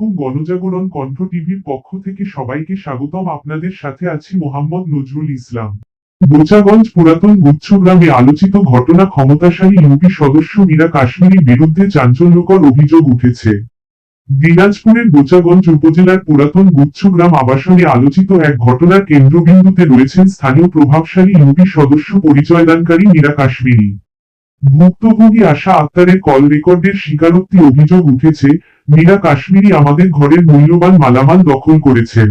আলাইকুম গণজাগরণ কণ্ঠ টিভির পক্ষ থেকে সবাইকে স্বাগতম। আপনাদের সাথে আছি মোহাম্মদ নজরুল ইসলাম। বোচাগঞ্জ পুরাতন গুচ্ছগ্রামে আলোচিত ঘটনা ক্ষমতাশালী ইউপি সদস্য মীরা কাশ্মীরির বিরুদ্ধে চাঞ্চল্যকর অভিযোগ উঠেছে। দিনাজপুরের বোচাগঞ্জ উপজেলার পুরাতন গুচ্ছগ্রাম আবাসনে আলোচিত এক ঘটনার কেন্দ্রবিন্দুতে রয়েছেন স্থানীয় প্রভাবশালী ইউপি সদস্য পরিচয়দানকারী মীরা কাশ্মীরি। ভুক্তভোগী আশা আক্তারের কল রেকর্ডের স্বীকারোক্তি অভিযোগ উঠেছে, মীরা কাশ্মীরি আমাদের ঘরের মূল্যবান মালামাল দখল করেছেন।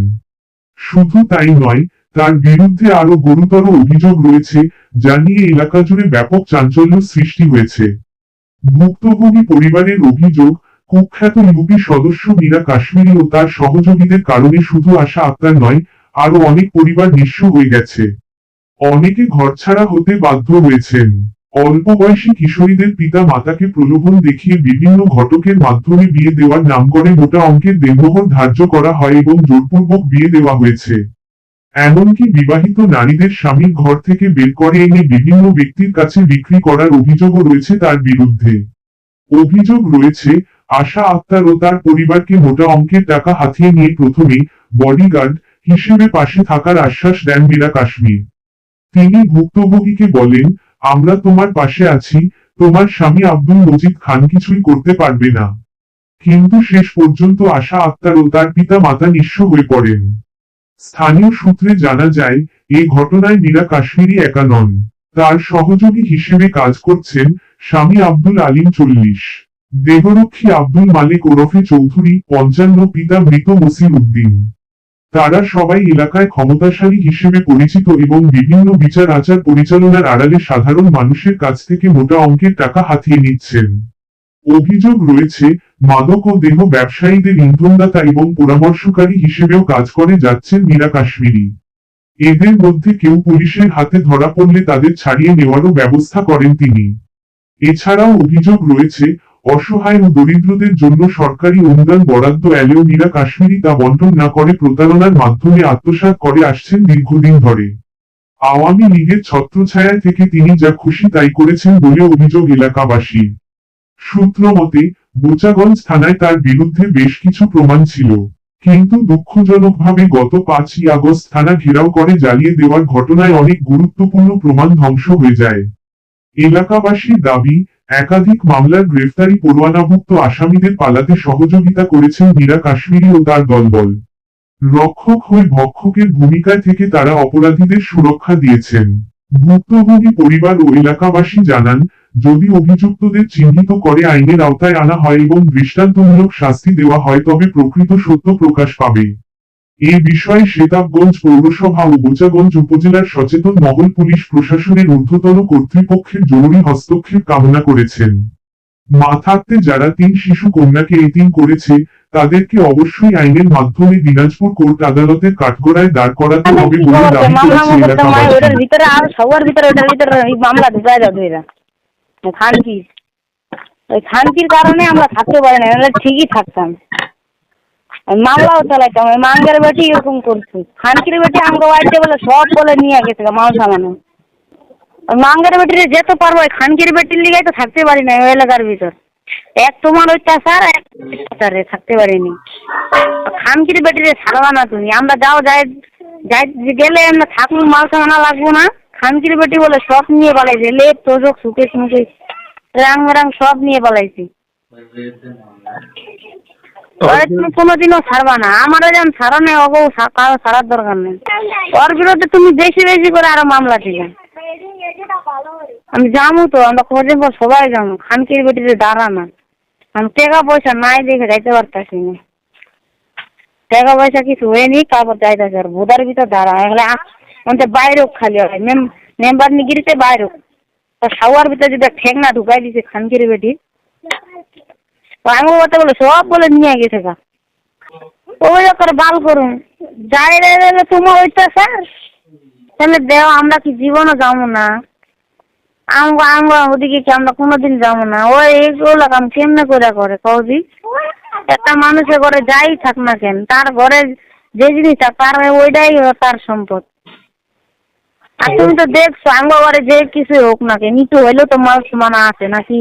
শুধু তাই নয়, তার বিরুদ্ধে আরও গুরুতর অভিযোগ রয়েছে, যা নিয়ে এলাকা জুড়ে ব্যাপক চাঞ্চল্য সৃষ্টি হয়েছে। ভুক্তভোগী পরিবারের অভিযোগ, কুখ্যাত ইউপি সদস্য মীরা কাশ্মীরি ও তার সহযোগীদের কারণে শুধু আশা আক্তার নয় আরও অনেক পরিবার নিঃস্ব হয়ে গেছে। অনেকে ঘরছাড়া হতে বাধ্য হয়েছেন। অল্প বয়সী কিশোরীদের পিতা মাতাকে প্রলোভন দেখিয়ে বিভিন্ন ঘটকের মাধ্যমে বিয়ে দেওয়ার নাম করে মোটা অঙ্কের দেনমোহর ধার্য করা হয় এবং জোরপূর্বক বিয়ে দেওয়া হয়েছে। এমনকি বিবাহিত নারীদের স্বামীর ঘর থেকে বের করে এনে বিভিন্ন ব্যক্তির কাছে বিক্রি করার অভিযোগও রয়েছে তার বিরুদ্ধে। অভিযোগ রয়েছে, আশা আক্তার ও তার পরিবারকে মোটা অঙ্কের টাকা হাতিয়ে নিয়ে প্রথমে বডিগার্ড হিসেবে পাশে থাকার আশ্বাস দেন মীরা কাশ্মীর। তিনি ভুক্তভোগীকে বলেন আমরা তোমার পাশে আছি, তোমার স্বামী আব্দুল মজিদ খান কিছুই করতে পারবে না। কিন্তু শেষ পর্যন্ত আশা আক্তার ও তার পিতা মাতা নিঃস্ব হয়ে পড়েন। স্থানীয় সূত্রে জানা যায়, এই ঘটনায় মীরা কাশ্মীরি একা নন। তার সহযোগী হিসেবে কাজ করছেন স্বামী আব্দুল আলিম চল্লিশ। দেহরক্ষী আব্দুল মালিক ওরফে চৌধুরী, পঞ্চান্ন, পিতা মৃত মসির উদ্দিন। তারা সবাই এলাকায় ক্ষমতাশালী হিসেবে পরিচিত এবং বিভিন্ন বিচার আচার পরিচালনার আড়ালে সাধারণ মানুষের কাছ থেকে মোটা অঙ্কের টাকা হাতিয়ে নিচ্ছেন। অভিযোগ রয়েছে, মাদক ও দেহ ব্যবসায়ীদের ইন্ধনদাতা এবং পরামর্শকারী হিসেবেও কাজ করে যাচ্ছেন মীরা কাশ্মীরি। এদের মধ্যে কেউ পুলিশের হাতে ধরা পড়লে তাদের ছাড়িয়ে নেওয়ারও ব্যবস্থা করেন তিনি। এছাড়াও অভিযোগ রয়েছে অসহায় ও দরিদ্রদের জন্য সরকারি অনুদান বরাদ্দ এলেও মীরা কাশ্মীরি তা বন্টন না করে প্রতারণার মাধ্যমে আত্মসাৎ করে আসছেন দীর্ঘদিন ধরে। আওয়ামী লীগের ছত্রছায়ায় থেকে তিনি যা খুশি তাই করেছেন বলে অভিযোগ এলাকাবাসীর। সূত্র মতে, বোচাগঞ্জ থানায় তার বিরুদ্ধে বেশ কিছু প্রমাণ ছিল। কিন্তু দুঃখজনকভাবে গত পাঁচই আগস্ট থানা ঘেরাও করে জ্বালিয়ে দেওয়ার ঘটনায় অনেক গুরুত্বপূর্ণ প্রমাণ ধ্বংস হয়ে যায়। এলাকাবাসীর দাবি একাধিক মামলার গ্রেফতারি পরোয়ানাভুক্ত আসামিদের পালাতে সহযোগিতা করেছেন মীরা কাশ্মীরি ও তার দলবল। রক্ষক হয়ে ভক্ষকের ভূমিকায় থেকে তারা অপরাধীদের সুরক্ষা দিয়েছেন। ভুক্তভোগী পরিবার ও এলাকাবাসী জানান, যদি অভিযুক্তদের চিহ্নিত করে আইনের আওতায় আনা হয় এবং দৃষ্টান্তমূলক শাস্তি দেওয়া হয়, তবে প্রকৃত সত্য প্রকাশ পাবে। এ বিষয়ে শেতাবগঞ্জ পৌরসভা ও বোচাগঞ্জ উপজেলার সচেতন মহল পুলিশ প্রশাসনের ঊর্ধ্বতন কর্তৃপক্ষের জরুরি হস্তক্ষেপ কামনা করেছেন। মা থাকতে যারা তিন শিশু কন্যাকে এতিম করেছে তাদেরকে অবশ্যই আইনের মাধ্যমে দিনাজপুর কোর্ট আদালতের কাঠগড়ায় দাঁড় করাতে হবে বলে দাবি করেছে এলাকাবাসী। খানকির। ওই খানকির কারণে আমরা থাকতে পারি না ঠিকই থাকতাম। ওই মামলাও চালাইতাম, ওই মাঙ্গের বেটি এরকম করছে। খানকির বেটি আমাকে বাড়িতে বলে, সব বলে নিয়ে গেছে মাল সামানো। মাঙ্গের বেটিরে যেতে পারব খানকির বেটির লিগাই তো থাকতে পারি না ওই এলাকার ভিতর। এক তোমার অত্যাচার, এক অত্যাচারে থাকতে পারিনি। খানকির বেটিরে ছাড়বা না তুমি, আমরা যাও, যাই যাই, গেলে আমরা থাকুন মাল সামানা লাগবো না। খানকির বেটি বলে, সব নিয়ে পালাইছে, লেপ, তোজক, সুকেশ, মুকেশ রাং রাং সব নিয়ে পালাইছি। ওরে তুমি কোনোদিনও ছাড়বা না। আমারও যেন ছাড়া নেই ওকেও কারও ছাড়ার দরকার নেই। ওর বিরুদ্ধে তুমি বেশি বেশি করে আরও মামলা দিবে। আমি যাব তো আমরা খোঁজে পর সবাই যাব খানকির বেটিতে দাঁড়া না। আমি টাকা পয়সা নাই দেখে যাইতে পারতাছি না টাকা পয়সা কিছু হয়নি তারপর যাইতেছে আর বোদার ভিতর দাঁড়া। এগুলো আমাদের বাইরেও খালি হয়। মেম মেম্বার নিগিরিতে বাইরেও তা সাওয়ার ভিতরে যদি ঠেকনা ঢুকাই দিছে খানকির বেটি আমি বলে সব বলে নিয়ে গেছে গা। বাল করুন। যাই রে তোমার তাহলে দেও, আমরা কি জীবনও যাব না? আমরা আমরা ওদিকে কি আমরা কোনোদিন যাব না? ওই এইগুলো কাম কেমনে করে করে কৌদি একটা মানুষের ঘরে যাই থাক না কেন, তার ঘরে যে জিনিসটা, তার ওইটাই তার সম্পদ। আর তুমি তো দেখছ আমার ঘরে যে কিছু হোক না কেন, একটু হইলেও তো মানুষ মানা আছে নাকি?